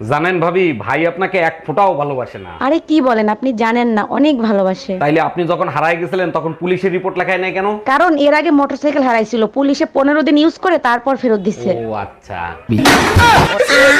জানেন ভাবি ভাই আপনাকে এক ফোঁটাও ভালোবাসে না। আরে কি বলেন আপনি জানেন না অনেক ভালোবাসে। তাইলে আপনি যখন হারায় গেছিলেন তখন পুলিশের রিপোর্ট লেখায় নাই কেন? কারণ এর আগে মোটরসাইকেল হারাইছিল পুলিশে পনেরো দিন ইউজ করে তারপর ফেরত দিচ্ছে ও আচ্ছা।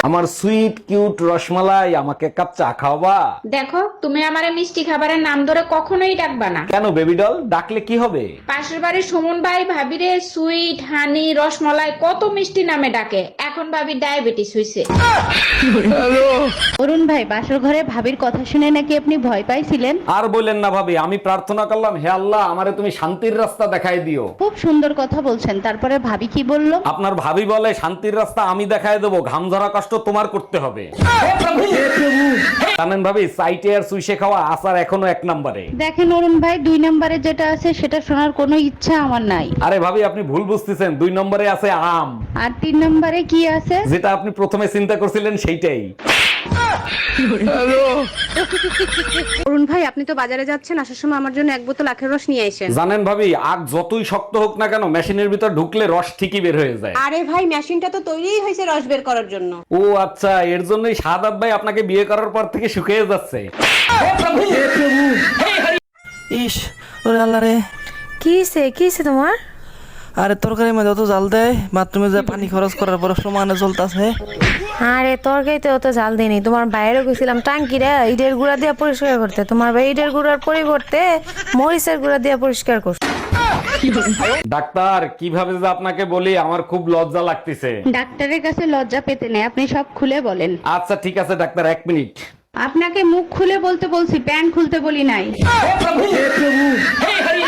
আমার সুইট কিউট রসমালাই আমাকে এক কাপ চা খাওয়াবা? দেখো তুমি আমারে মিষ্টি খাবারের নাম ধরে কখনোই ডাকবা না। কেন বেবি ডল ডাকলে কি হবে? পাশের বাড়ির সুমন ভাই ভাবিরে সুইট হানি রসমালাই কত মিষ্টি নামে ডাকে। এখন ভাবি ডায়াবেটিস হইছে। অরুণ ভাই বাসর ঘরে ভাবির কথা শুনে নাকি আপনি ভয় পাইছিলেন? আর বললেন না ভাবি আমি প্রার্থনা করলাম হে আল্লাহ আমারে তুমি শান্তির রাস্তা দেখাই দিও। খুব সুন্দর কথা বলছেন তারপরে ভাবি কি বলল? আপনার ভাবি বলে শান্তির রাস্তা আমি দেখায় দেবো ঘাম ধরা কষ্ট তোমার করতে হবে। জানেন ভাবি সাইটে আর সুইসে খাওয়া আসার এখনও এক নম্বরে। দেখেন অরুণ ভাই দুই নম্বরে যেটা আছে সেটা শোনার কোনো ইচ্ছা আমার নাই। আরে ভাবি আপনি ভুল বুঝতেছেন দুই নম্বরে আছে আম। আর তিন নম্বরে কি আছে? যেটা আপনি প্রথমে চিন্তা করছিলেন সেইটাই। অরুণ ভাই আপনি তো বাজারে যাচ্ছেন আসার সময় আমার জন্য এক বোতল আখের রস নিয়ে আসেন। জানেন ভাবি আগ যতই শক্ত হোক না কেন মেশিনের ভিতর ঢুকলে রস ঠিকই বের হয়ে যায়। আরে ভাই মেশিনটা তো তৈরিই হয়েছে রস বের করার জন্য। ও আচ্ছা এর জন্যই সাদাত ভাই আপনাকে বিয়ে করার পর থেকে শুকিয়ে যাচ্ছে। ইস ওরে আল্লাহ রে। কিসে কিসে তোমার? আরে তরকারি মধ্যে অত জাল দেয়? বাথরুমে যে পানি খরচ করার পর সমানে চলতেছে আরে তরকারিতে অত জাল দিইনি তোমার বাইরে গেছিলাম টাঙ্কিরে ইটের গুঁড়া দিয়ে পরিষ্কার করতে। তোমার ভাই ইটের গুঁড়ার পরিবর্তে মরিচের গুঁড়া দিয়ে পরিষ্কার করছে। ডাক্তার কীভাবে যে আপনাকে বলি আমার খুব লজ্জা লাগতেছে। ডাক্তারের কাছে লজ্জা পেতে নেই আপনি সব খুলে বলেন। আচ্ছা ঠিক আছে ডাক্তার এক মিনিট। আপনাকে মুখ খুলে বলতে বলছি প্যান্ট খুলতে বলি নাই। দেখেন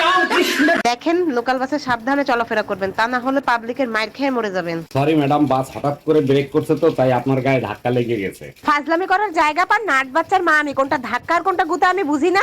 লোকাল বাসে সাবধানে চলাফেরা করবেন তা না হলে পাবলিকের মাইর খেয়ে মরে যাবেন। সরি ম্যাডাম বাস হঠাৎ করে ব্রেক করছে তো তাই আপনার গায়ে ধাক্কা লেগে গেছে। ফাজলামি করার জায়গা পান নাট বাচ্চার মা আমি কোনটা ধাক্কা আর কোনটা গুতা আমি বুঝি না।